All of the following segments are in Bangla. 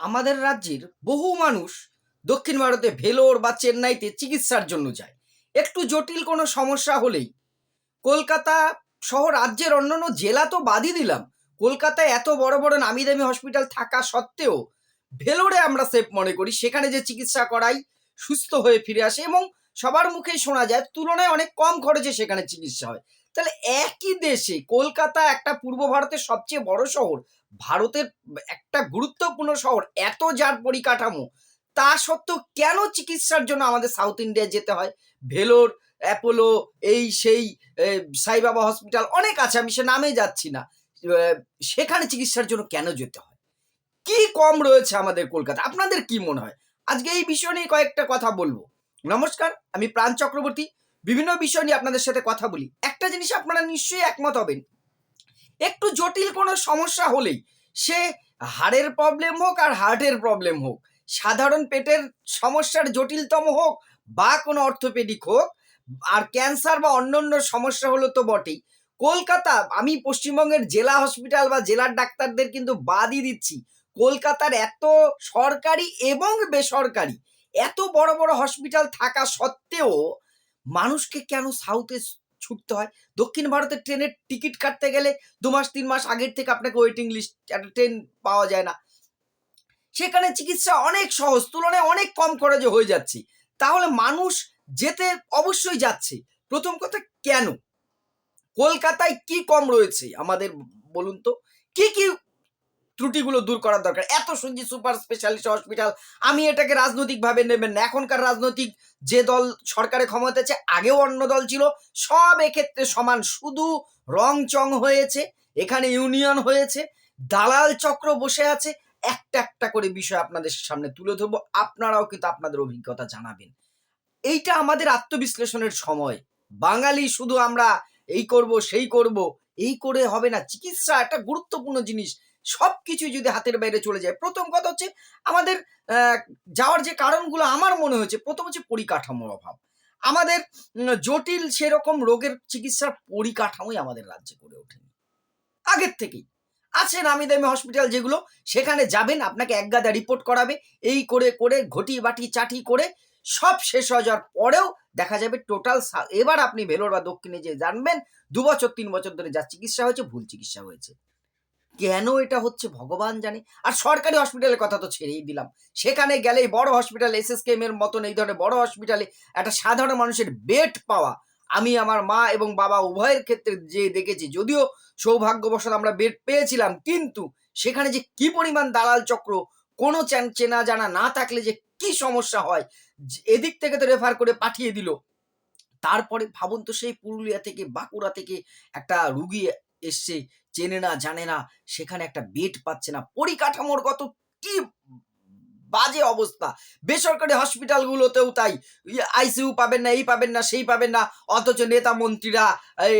আমাদের রাজ্যের বহু মানুষ দক্ষিণ ভারতে ভেলোর বা চেন্নাইতে চিকিৎসার জন্য যায়। একটু জটিল কোনো সমস্যা হলেই কলকাতা সহ রাজ্যের অন্যান্য জেলা তো বাদই দিলাম। কলকাতায় এত বড় বড় নামি দামি হসপিটাল থাকা সত্ত্বেও ভেলোরে আমরা সেফ মনে করি। সেখানে যে চিকিৎসা করাই, সুস্থ হয়ে ফিরে আসে এবং সবার মুখেই শোনা যায়, তুলনায় অনেক কম খরচে সেখানে চিকিৎসা হয়। তাহলে একই দেশে কলকাতা একটা পূর্ব ভারতের সবচেয়ে বড় শহর, ভারতের একটা গুরুত্বপূর্ণ শহর, এত যার পরিকাঠামো, তা সত্ত্বেও কেন চিকিৎসার জন্য আমাদের সাউথ ইন্ডিয়া যেতে হয়? ভেলোর অ্যাপোলো এই সেই সাইবাবা হসপিটাল অনেক আছে, আমি সে নামে যাচ্ছি না। সেখানে চিকিৎসার জন্য কেন যেতে হয়? কি কম রয়েছে আমাদের কলকাতা? আপনাদের কি মনে হয়? আজকে এই বিষয় নিয়ে কয়েকটা কথা বলব। নমস্কার, আমি প্রাণ চক্রবর্তী। বিভিন্ন বিষয় নিয়ে আপনাদের সাথে কথা বলি। একটা জিনিস আপনারা নিশ্চয়ই একমত হবেন। একটু জটিল কোনো সমস্যা হলেই সে হাড়ের প্রবলেম হোক আর হার্টের প্রবলেম হোক, সাধারণ পেটের সমস্যার জটিলতম হোক বা কোনো অর্থোপেডিক হোক, আর ক্যান্সার বা অন্যান্য সমস্যা হলো তো বটেই। কলকাতা, আমি পশ্চিমবঙ্গের জেলা হসপিটাল বা জেলার ডাক্তারদের কিন্তু বাদই দিচ্ছি। কলকাতার এত সরকারি এবং বেসরকারি, এত বড় বড় হসপিটাল থাকা সত্ত্বেও মানুষকে কেন সাউথে ছুটতে হয়? দক্ষিণ ভারতের ট্রেনের টিকিট কাটতে গেলে দু মাস, তিন মাস আগের থেকে আপনাকে ওয়েটিং লিস্ট একটা ট্রেন পাওয়া যায় না। সেখানে চিকিৎসা অনেক সহজ, তুলনায় অনেক কম খরচে হয়ে যাচ্ছে। তাহলে মানুষ যেতে অবশ্যই যাচ্ছে। প্রথম কথা, কেন? কলকাতায় কি কম রয়েছে? আমাদের, বলুন তো, কি কি ত্রুটিগুলো দূর করার দরকার। এত শুনছি সুপার স্পেশালিস্ট হসপিটাল, আমি এটাকে রাজনৈতিকভাবে নেবেন না। এখনকার রাজনৈতিক যে দল সরকারে ক্ষমতা আছে, আগেও অন্য দল ছিল, সব এক্ষেত্রে সমান। শুধু রং চং হয়েছে, এখানে ইউনিয়ন হয়েছে, দালাল চক্র বসে আছে, একটা একটা করে বিষয় আপনাদের সামনে তুলে ধরবো। আপনারাও কিন্তু আপনাদের অভিজ্ঞতা জানাবেন। এইটা আমাদের আত্মবিশ্লেষণের সময়। বাঙালি শুধু আমরা এই করব, সেই করব, এই করে হবে না। চিকিৎসা একটা গুরুত্বপূর্ণ জিনিস। সব কিছুই যদি হাতের বাইরে চলে যায়। প্রথম কথা হচ্ছে, আমাদের যাওয়ার যে কারণগুলো আমার মনে হচ্ছে, প্রথম হচ্ছে পরিকাঠামোর অভাব। আমাদের জটিল সেরকম রোগের চিকিৎসার পরিকাঠামোই আমাদের রাজ্যে গড়ে ওঠেনি। আগের থেকেই। আছে নামি দামি হসপিটাল যেগুলো, সেখানে যাবেন, আপনাকে এক গাদা রিপোর্ট করাবে, এই করে করে, ঘটি বাটি চাটি করে, সব শেষ হয়ে যাওয়ার পরেও দেখা যাবে টোটাল এবার আপনি ভেলোর বা দক্ষিণে যে জানবেন, দু বছর, তিন বছর ধরে যা চিকিৎসা হয়েছে, ভুল চিকিৎসা হয়েছে। কেন এটা হচ্ছে ভগবান জানে? আর সরকারি হসপিটালের কথা তো ছেড়েই দিলাম। সেখানে গেলেই বড় হসপিটাল এসএসকেএম এর মতন এই ধরনের বড় হসপিটালে একটা সাধারণ মানুষের বেড পাওয়া। আমি আমার মা এবং বাবা উভয়ের ক্ষেত্রে যে দেখেছি, যদিও সৌভাগ্যবশত আমরা বেড পেয়েছিলাম, কিন্তু সেখানে যে কি পরিমাণ দালাল চক্র, কোনো চেনা জানা না থাকলে যে কি সমস্যা হয় এদিক থেকে তো রেফার করে পাঠিয়ে দিল। তারপরে ভাবুন তো সেই পুরুলিয়া থেকে, বাঁকুড়া থেকে একটা রুগী এসছে, চেনে না, জানে না, সেখানে একটা বেড পাচ্ছে না। পরিকাঠামোর কত কি বাজে অবস্থা। বেসরকারি হসপিটালগুলোতেও তাই। আইসিইউ পাবেন না, এই পাবেন না, সেই পাবেন না। অথচ নেতা মন্ত্রীরা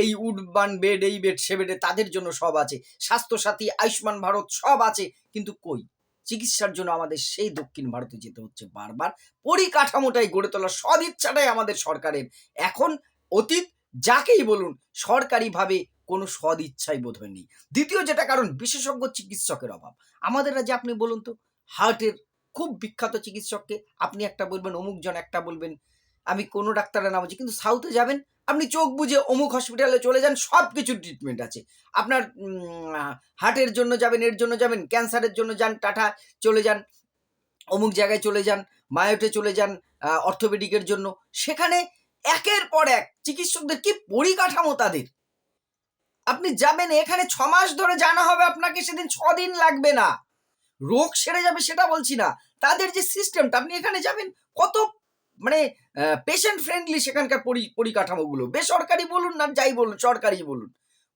এই উডবান বেড, এই বেড, সে বেডে তাদের জন্য সব আছে। স্বাস্থ্যসাথী, আয়ুষ্মান ভারত সব আছে। কিন্তু কই? চিকিৎসার জন্য আমাদের সেই দক্ষিণ ভারতে যেতে হচ্ছে বারবার। পরিকাঠামোটাই গড়ে তোলা সদিচ্ছাটাই আমাদের সরকারের। এখন অতীত, যাকেই বলুন, সরকারিভাবে কোনো সদিচ্ছাই বোধ হয়নি দ্বিতীয় যেটা কারণ, বিশেষজ্ঞ চিকিৎসকের অভাব। আমাদের রাজ্যে আপনি বলুন তো, হার্টের খুব বিখ্যাত চিকিৎসককে আপনি একটা বলবেন অমুক জন একটা বলবেন, আমি কোনো ডাক্তারের নাম বলছি, কিন্তু সাউথে যাবেন, আপনি চোখ বুঝে অমুক হসপিটালে চলে যান সব কিছু ট্রিটমেন্ট আছে। আপনার হার্টের জন্য যাবেন, এর জন্য যাবেন, ক্যান্সারের জন্য যান, টাটা, চলে যান, অমুক জায়গায় চলে যান মায়োটে চলে যান অর্থোপেডিকের জন্য। সেখানে একের পর এক চিকিৎসকদের কি পরিকাঠামো তাদের? আপনি যাবেন এখানে ছ মাস ধরে জানা হবে আপনাকে সেদিন ছ দিন লাগবে না। রোগ সেরে যাবে সেটা বলছি না। তাদের যে সিস্টেমটা আপনি এখানে যাবেন, কত মানে পেশেন্ট ফ্রেন্ডলি সেখানকার পরি, পরিকাঠামোগুলো। বেসরকারি বলুন না যাই বলুন, সরকারি বলুন।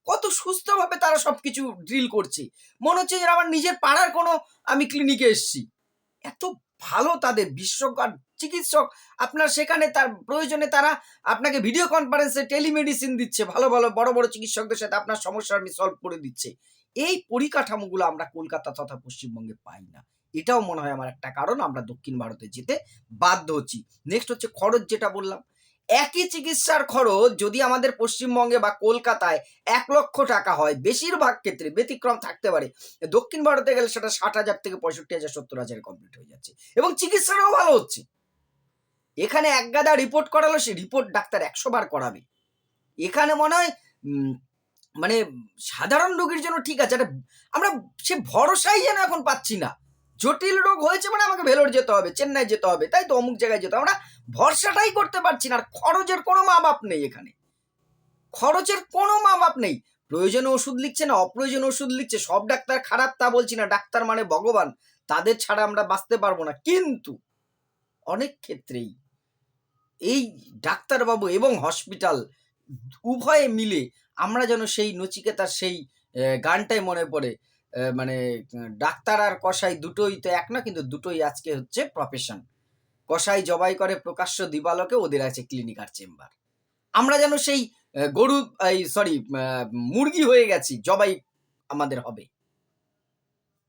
কত সুস্থভাবে তারা সব কিছু ড্রিল করছে। মনে হচ্ছে যে আমার নিজের পাড়ার কোনো আমি ক্লিনিকে এসেছি। এত ভালো তাদের বিশ্বজ্ঞ আর চিকিৎসক। আপনার সেখানে তার প্রয়োজনে তারা আপনাকে ভিডিও কনফারেন্সে টেলিমেডিসিন দিচ্ছে, ভালো ভালো, বড় বড় চিকিৎসকদের সাথে আপনার সমস্যা আমি সলভ করে দিচ্ছে। এই পরিকাঠামোগুলো আমরা কলকাতা তথা পশ্চিমবঙ্গে পাই না। এটাও মনে হয় আমার একটা কারণ, আমরা দক্ষিণ ভারতে যেতে বাধ্য হচ্ছি। নেক্সট হচ্ছে খরচ যেটা বললাম। একই চিকিৎসার খরচ যদি আমাদের পশ্চিমবঙ্গে বা কলকাতায় এক লক্ষ টাকা হয়, বেশিরভাগ ক্ষেত্রে ব্যতিক্রম থাকতে পারে। দক্ষিণ ভারতে গেলে সেটা ষাট হাজার থেকে পঁয়ষট্টি হাজার, সত্তর হাজার কমপ্লিট হয়ে যাচ্ছে। এবং চিকিৎসাটাও ভালো হচ্ছে। এখানে এক গাদা রিপোর্ট করালো, সে রিপোর্ট ডাক্তার একশো বার করাবে। এখানে মনে হয় মানে সাধারণ রোগীর জন্য ঠিক আছে একটা আমরা, সে ভরসাই যেন এখন পাচ্ছি না। জটিল রোগ হয়েছে মানে আমাকে ভেলোর যেতে হবে, চেন্নাই যেতে হবে, তাই তো অমুক জায়গায় যেতে হবে। আমরা ভরসাটাই করতে পারছি না, আর খরচের কোনো মা বাপ নেই এখানে। খরচের কোনো মা বাপ নেই। প্রয়োজনে ওষুধ লিখছে না, অপ্রয়োজনে ওষুধ লিখছে, সব ডাক্তার খারাপ তা বলছি না, ডাক্তার মানে ভগবান, তাদের ছাড়া আমরা বাঁচতে পারব না। কিন্তু অনেক ক্ষেত্রেই এই ডাক্তারবাবু এবং হসপিটাল উভয়ে মিলে আমরা যেন সেই নচিকেতার সেই গানটাই মনে পড়ে। মানে ডাক্তার আর কসাই দুটোই তো এক না, কিন্তু দুটোই আজকে হচ্ছে প্রফেশন কসাই জবাই করে প্রকাশ্য দিবালকে, ওদের আছে ক্লিনিক আর চেম্বার আমরা যেন সেই গরু, এই সরি মুরগি হয়ে গেছি, জবাই আমাদের হবে।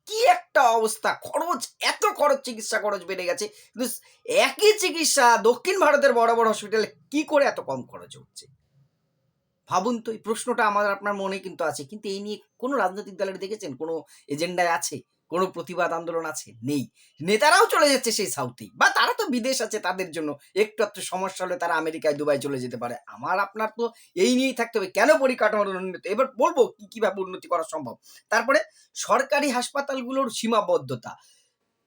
কি একটা অবস্থা? খরচ, এত খরচ চিকিৎসা খরচ বেড়ে গেছে। কিন্তু একই চিকিৎসা দক্ষিণ ভারতের বড় বড় হসপিটালে কি করে এত কম খরচ হচ্ছে? ভাবুন তো, এই প্রশ্নটা আমার, আপনার মনে কিন্তু আছে। কিন্তু এই নিয়ে কোনো রাজনৈতিক দলের দেখেছেন? কোনো এজেন্ডায় আছে? কোনো প্রতিবাদ আন্দোলন আছে? নেই। নেতারাও চলে যাচ্ছে সেই সাউথেই বা তারা তো বিদেশ আছে তাদের জন্য। একটু একটু সমস্যা হলে তারা আমেরিকায়, দুবাই চলে যেতে পারে। আমার, আপনার তো এই নিয়েই থাকতে হবে। কেন পরিকাঠামোর উন্নতি? এবার বলব কি কীভাবে উন্নতি করা সম্ভব? তারপরে সরকারি হাসপাতালগুলোর সীমাবদ্ধতা।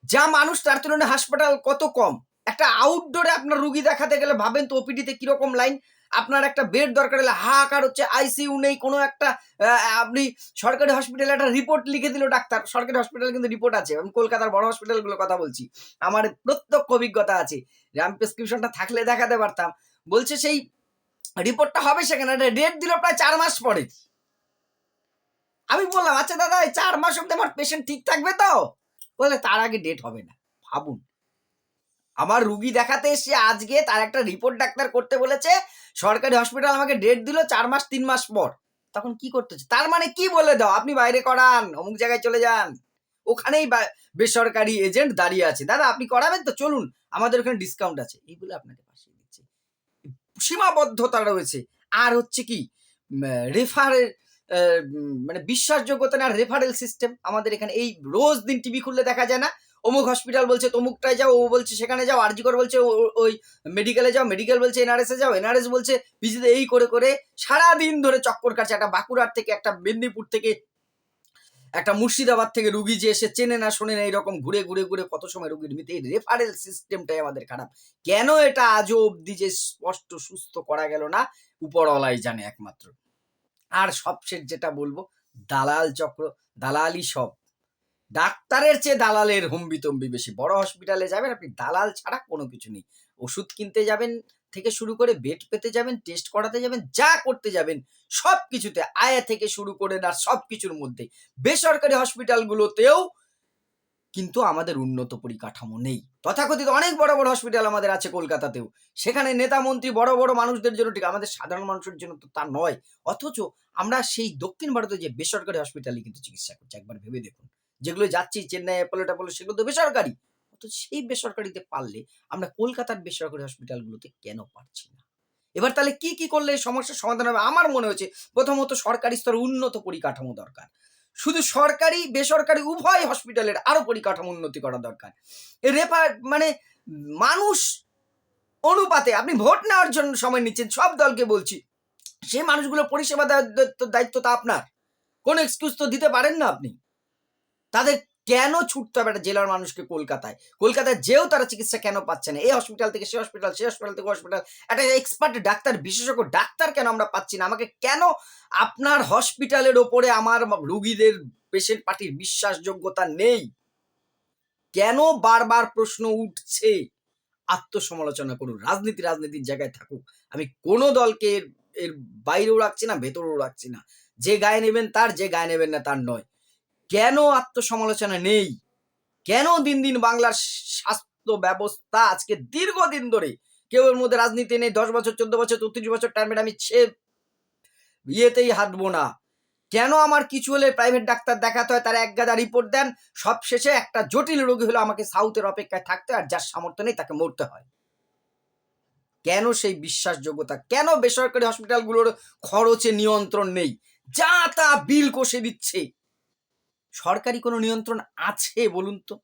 যা মানুষ তার তুলনায় হাসপাতাল কত কম? একটা আউটডোরে আপনার রুগী দেখাতে গেলে ভাবেন তো ওপিডিতে কীরকম লাইন আপনার একটা বেড দরকার হলে হাহাকার হচ্ছে আইসিইউ নেই, কোনো একটা আপনি সরকারি হসপিটালে একটা রিপোর্ট লিখে দিল ডাক্তার, সরকারি হসপিটালে কিন্তু রিপোর্ট আছে, আমি কলকাতার বড় হসপিটালগুলোর কথা বলছি, আমার প্রত্যক্ষ অভিজ্ঞতা আছে আমি প্রেসক্রিপশনটা থাকলে দেখাতে পারতাম, বলছে সেই রিপোর্টটা হবে সেখানে, একটা ডেট দিল প্রায় চার মাস পরে। আমি বললাম আচ্ছা দাদা চার মাস অব্দি আমার পেশেন্ট ঠিক থাকবে তো? বলে, তার আগে ডেট হবে না, ভাবুন। আমার রুগী দেখাতে এসে আজকে তার একটা রিপোর্ট ডাক্তার করতে বলেছে, সরকারি হসপিটাল আমাকে ডেট দিল চার মাস, তিন মাস পর। তখন কি করতে হচ্ছে? তার মানে কি বলে দাও? আপনি বাইরে করান, অমুক জায়গায় চলে যান। ওখানেই বেসরকারি এজেন্ট দাঁড়িয়ে আছে। দাদা, আপনি করাবেন তো? চলুন, আমাদের ওখানে ডিসকাউন্ট আছে। এই বলে আপনাকে পাঠিয়ে দিচ্ছে। সীমাবদ্ধতা রয়েছে। আর হচ্ছে কি রেফারের মানে বিশ্বাসযোগ্যতা না রেফারেল সিস্টেম আমাদের এখানে এই রোজ দিন টিভি খুললে দেখা যায় না। অমুক হসপিটাল বলছে তমুকটায় যাও, ও বলছে সেখানে যাও, আরজিকর বলছে ওই মেডিকেলে যাও মেডিকেল বলছে এনআরএস যাও এনআরএস বলছে পিজিতে এই করে করে সারা দিন ধরে চক্কর কাটছে একটা বাঁকুড়ার থেকে, একটা মেদিনীপুর থেকে, একটা মুর্শিদাবাদ থেকে রুগী যে এসে চেনে না শোনে না, এরকম ঘুরে ঘুরে ঘুরে কত সময় রুগীর মিতে এই রেফারেল সিস্টেমটাই আমাদের খারাপ। কেন এটা আজও অবধি যে স্পষ্ট সুস্থ করা গেল না, উপরওয়ালাই জানে একমাত্র। আর সবশেষ যেটা বলব, দালাল চক্র দালালি সব। ডাক্তারের চেয়ে দালালের হম্বিতম্বি বেশি। বড় হসপিটালে যাবেন, আপনি দালাল ছাড়া কোনো কিছু নেই। ওষুধ কিনতে যাবেন থেকে শুরু করে বেড পেতে যাবেন টেস্ট করাতে যাবেন, যা করতে যাবেন সব কিছুতে আয়া থেকে শুরু করে না সব কিছুর মধ্যে। বেসরকারি হসপিটালগুলোতেও কিন্তু আমাদের উন্নত পরিকাঠামো নেই। তথাকথিত অনেক বড় বড় হসপিটাল আমাদের আছে কলকাতাতেও। সেখানে নেতা, মন্ত্রী, বড় বড় মানুষদের জন্য ঠিক, আমাদের সাধারণ মানুষের জন্য তো তা নয়। অথচ আমরা সেই দক্ষিণ ভারতে যে বেসরকারি হসপিটালে কিন্তু চিকিৎসা করছি, একবার ভেবে দেখুন। যেগুলো যাচ্ছি, চেন্নাই অ্যাপোলো ট্যাপোলো সেগুলো তো বেসরকারি। অথচ সেই বেসরকারিতে পারলে আমরা কলকাতার বেসরকারি হসপিটালগুলোতে কেন পারছি না? এবার তাহলে কি কি করলে এই সমস্যার সমাধান হবে? আমার মনে হচ্ছে প্রথমত সরকারি স্তরে উন্নত পরিকাঠামো দরকার। শুধু সরকারি, বেসরকারি, উভয় হসপিটালের আরও পরিকাঠামো উন্নতি করা দরকার। রেফার মানে মানুষ অনুপাতে আপনি ভোট নেওয়ার জন্য সময় নিচ্ছেন, সব দলকে বলছি। সেই মানুষগুলো পরিষেবা দায়িত্ব- দায়িত্ব তো আপনার। কোনো এক্সকিউজ তো দিতে পারেন না আপনি। তাদের কেন ছুটতে হবে একটা জেলার মানুষকে কলকাতায়? কলকাতায় যেও তারা চিকিৎসা কেন পাচ্ছে না? এই হসপিটাল থেকে সে হসপিটাল সে হসপিটাল থেকে হসপিটাল একটা এক্সপার্ট ডাক্তার, বিশেষজ্ঞ ডাক্তার কেন আমরা পাচ্ছি না? আমাকে কেন আপনার হসপিটালের ওপরে আমার রুগীদের পেশেন্ট পার্টির বিশ্বাসযোগ্যতা নেই? কেন বারবার প্রশ্ন উঠছে? আত্মসমালোচনা করুন। রাজনীতি রাজনীতির জায়গায় থাকুক। আমি কোনো দলকে এর- এর বাইরেও রাখছি না, ভেতরেও রাখছি না। যে গায়ে নেবেন তার, যে গায়ে নেবেন না তার নয়। কেন আত্মসমালোচনা নেই? কেন দিন দিন বাংলার স্বাস্থ্য ব্যবস্থা আজকে দীর্ঘদিন ধরে কেউ এর মধ্যে রাজনীতি নেই, দশ বছর, চোদ্দ বছর চৌত্রিশ বছর টার্মের আমি সে ইয়েতেই হাঁটবো না। কেন আমার কিছু হলে প্রাইভেট ডাক্তার দেখাতে হয়, তারা এক গাদা রিপোর্ট দেন, সব শেষে একটা জটিল রোগী হলে আমাকে সাউথের অপেক্ষায় থাকতে আর যার সামর্থ্য নেই তাকে মরতে হয়। কেন সেই বিশ্বাসযোগ্যতা? কেন বেসরকারি হসপিটালগুলোর খরচে নিয়ন্ত্রণ নেই? যা তা বিল কষে দিচ্ছে। সরকারি কোনো নিয়ন্ত্রণ আছে বলুন তো?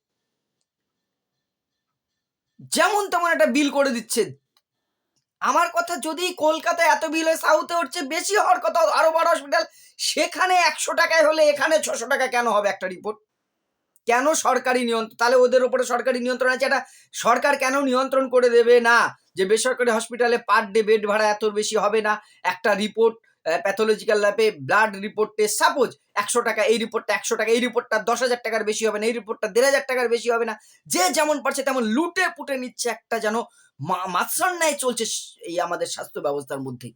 যেমন তেমন একটা বিল করে দিচ্ছে। আমার কথা যদি কলকাতায় এত বিল হয় সাউথে হচ্ছে বেশি হওয়ার কথা, আরও বড় হসপিটাল সেখানে একশো টাকায় হলে এখানে ছশো টাকা কেন হবে একটা রিপোর্ট কেন সরকারি নিয়ন্ত্রণ, তাহলে ওদের উপরে সরকারি নিয়ন্ত্রণ আছে, এটা সরকার কেন নিয়ন্ত্রণ করে দেবে না? যে বেসরকারি হসপিটালে পার ডে বেড ভাড়া এত বেশি হবে না? একটা রিপোর্ট প্যাথোলজিক্যাল ল্যাবে ব্লাড রিপোর্টে সাপোজ একশো টাকা, এই রিপোর্টটা একশো টাকা, এই রিপোর্টটা দশ হাজার টাকার বেশি হবে না, এই রিপোর্টটা দেড় হাজার টাকার বেশি হবে না। যে যেমন পারছে তেমন লুটে পুটে নিচ্ছে একটা যেন মা- মাছরার ন্যায় চলছে এই আমাদের স্বাস্থ্য ব্যবস্থার মধ্যে।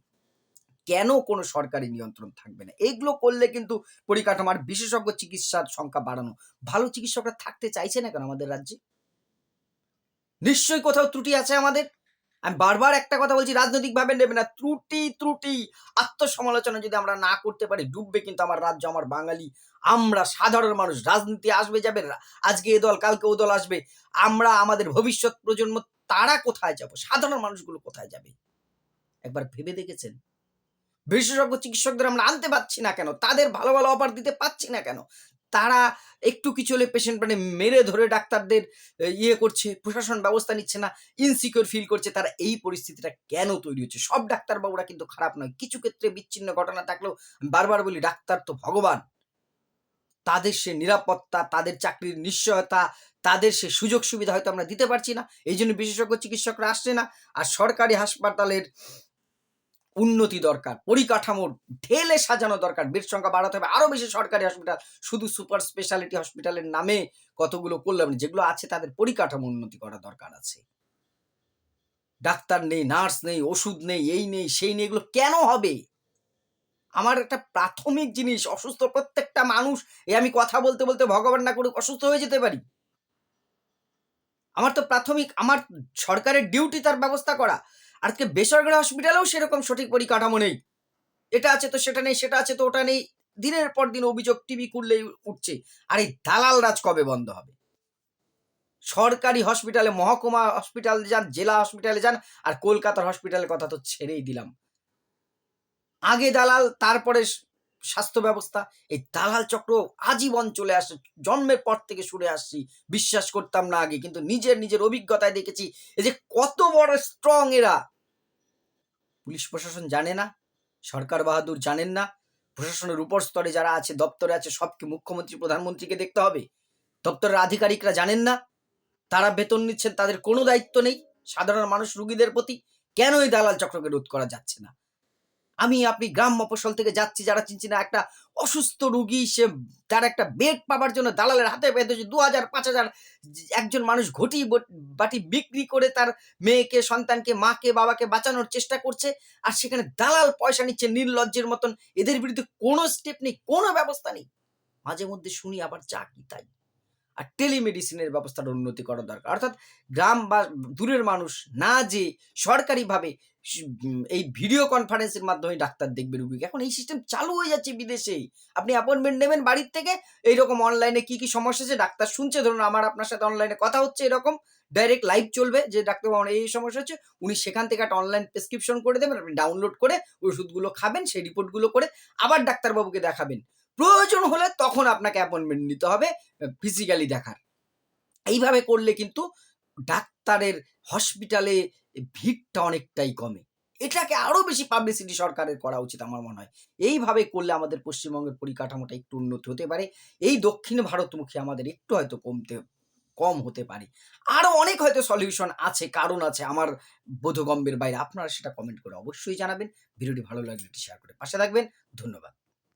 কেন কোনো সরকারি নিয়ন্ত্রণ থাকবে না? এইগুলো করলে কিন্তু পরিকাঠামো আর বিশেষজ্ঞ চিকিৎসার সংখ্যা বাড়ানো। ভালো চিকিৎসকরা থাকতে চাইছে না কেন আমাদের রাজ্যে? নিশ্চয়ই কোথাও ত্রুটি আছে আমাদের? আমি বারবার একটা কথা বলছি, রাজনৈতিকভাবে নেবে না, ত্রুটি ত্রুটি। আত্মসমালোচনা যদি আমরা না করতে পারি, ডুববে কিন্তু আমার রাজ্য, আমার বাঙালি। আমরা সাধারণ মানুষ, রাজনীতি আসবে, যাবে, আজকে এ দল, কালকে ও দল আসবে। আমরা আমাদের ভবিষ্যৎ প্রজন্ম, তারা কোথায় যাব? সাধারণ মানুষগুলো কোথায় যাবে? একবার ভেবে দেখেছেন? বিশেষজ্ঞ চিকিৎসকদের আমরা আনতে পারছি না কেন? তাদের ভালো ভালো অফার দিতে পারছি না কেন? তারা একটু কিছু হলে পেশেন্ট মানে মেরে ধরে ডাক্তারদের ইয়ে করছে, প্রশাসন ব্যবস্থা নিচ্ছে না ইনসিকিউর ফিল করছে, তারা এই পরিস্থিতিটা কেন তৈরি হচ্ছে? সব ডাক্তারবাবুরা কিন্তু খারাপ নয়। কিছু ক্ষেত্রে বিচ্ছিন্ন ঘটনা থাকলেও বারবার বলি, ডাক্তার তো ভগবান। তাদের সে নিরাপত্তা, তাদের চাকরির নিশ্চয়তা, তাদের সে সুযোগ সুবিধা হয়তো আমরা দিতে পারছি না এই জন্য বিশেষজ্ঞ চিকিৎসকরা আসছে না। আর সরকারি হাসপাতালের উন্নতি দরকার, পরিকাঠামোর ঢেলে সাজানো দরকার। বেড সংখ্যা বাড়াতে হবে। আরও বেশি সরকারি হসপিটাল শুধু সুপার স্পেশালিটি হসপিটালের নামে কতগুলো করলাম যেগুলো আছে তাদের পরিকাঠামো উন্নতি করা দরকার আছে। ডাক্তার নেই, নার্স নেই, ওষুধ নেই, এই নেই, সেই নেই, এগুলো কেন হবে? আমার একটা প্রাথমিক জিনিস, অসুস্থ প্রত্যেকটা মানুষ এই আমি কথা বলতে বলতে ভগবান না করুক, অসুস্থ হয়ে যেতে পারি। আমার তো প্রাথমিক, আমার সরকারের ডিউটি তার ব্যবস্থা করা। আজকে বেসরকারি হসপিটালেও সেরকম সঠিক পরিকাঠামো নেই। এটা আছে তো সেটা নেই, সেটা আছে তো ওটা নেই। দিনের পর দিন অভিযোগ টিভি খুললেই উঠছে। আর এই দালাল রাজ কবে বন্ধ হবে? সরকারি হসপিটালে, মহকুমা হসপিটাল যান, জেলা হসপিটালে যান, আর কলকাতার হসপিটালের কথা তো ছেড়েই দিলাম। আগে দালাল, তারপরে স্বাস্থ্য ব্যবস্থা, এই দালাল চক্র আজীবন চলে আসে, জন্মের পর থেকে শুনে আসছি, বিশ্বাস করতাম না আগে, কিন্তু নিজের নিজের অভিজ্ঞতায় দেখেছি, এই যে কত বড় স্ট্রং এরা। পুলিশ প্রশাসন জানে না, সরকার বাহাদুর জানেন না, প্রশাসনের উপর স্তরে যারা আছে, দপ্তরে আছে, সবকে মুখ্যমন্ত্রী, প্রধানমন্ত্রীকে দেখতে হবে। দপ্তরের আধিকারিকরা জানেন না, তারা বেতন নিচ্ছেন, তাদের কোনো দায়িত্ব নেই, সাধারণ মানুষ রুগীদের প্রতি কেন এই দালাল চক্রকে রোধ করা যাচ্ছে না? আমি আপনি গ্রাম মফস্বল থেকে যাচ্ছি, যারা চিনছি না, একটা অসুস্থ রুগী, সে তার একটা বেড পাবার জন্য দালালের হাতে পেতে দু হাজার পাঁচ হাজার একজন মানুষ ঘটি বাটি বিক্রি করে তার মেয়েকে, সন্তানকে, মাকে, বাবাকে বাঁচানোর চেষ্টা করছে আর সেখানে দালাল পয়সা নিচ্ছে নির্লজ্জের মতন। এদের বিরুদ্ধে কোনো স্টেপ নেই, কোনো ব্যবস্থা নেই। মাঝে মধ্যে শুনি আবার যা কি তাই। আর টেলিমেডিসিনের ব্যবস্থার উন্নতি করা দরকার। অর্থাৎ গ্রাম বা দূরের মানুষ না যে সরকারিভাবে এই ভিডিও কনফারেন্সের মাধ্যমে ডাক্তার দেখবে রুগীকে। এখন এই সিস্টেম চালু হয়ে যাচ্ছে বিদেশেই। আপনি অ্যাপয়েন্টমেন্ট নেবেন বাড়ির থেকে, এইরকম অনলাইনে কি কি সমস্যা আছে ডাক্তার শুনছে। ধরুন আমার আপনার সাথে অনলাইনে কথা হচ্ছে এরকম ডাইরেক্ট লাইভ চলবে যে ডাক্তারবাবু এই সমস্যা হচ্ছে, উনি সেখান থেকে একটা অনলাইন প্রেসক্রিপশন করে দেবেন, আপনি ডাউনলোড করে ওষুধগুলো খাবেন, সেই রিপোর্টগুলো করে আবার ডাক্তারবাবুকে দেখাবেন। প্রয়োজন হলে তখন আপনাকে অ্যাপয়েন্টমেন্ট নিতে হবে ফিজিক্যালি দেখার। এইভাবে করলে কিন্তু ডাক্তারের হসপিটালে ভিড়টা অনেকটাই কমে। এটাকে আরও বেশি পাবলিসিটি সরকারের করা উচিত আমার মনে হয়। এইভাবে করলে আমাদের পশ্চিমবঙ্গের পরিকাঠামোটা একটু উন্নতি হতে পারে। এই দক্ষিণ ভারতমুখী আমাদের একটু হয়তো কমতে, কম হতে পারে। আরও অনেক হয়তো সলিউশন আছে, কারণ আছে আমার বোধগম্যের বাইরে। আপনারা সেটা কমেন্ট করে অবশ্যই জানাবেন। ভিডিওটি ভালো লাগলে এটি শেয়ার করে পাশে থাকবেন। ধন্যবাদ।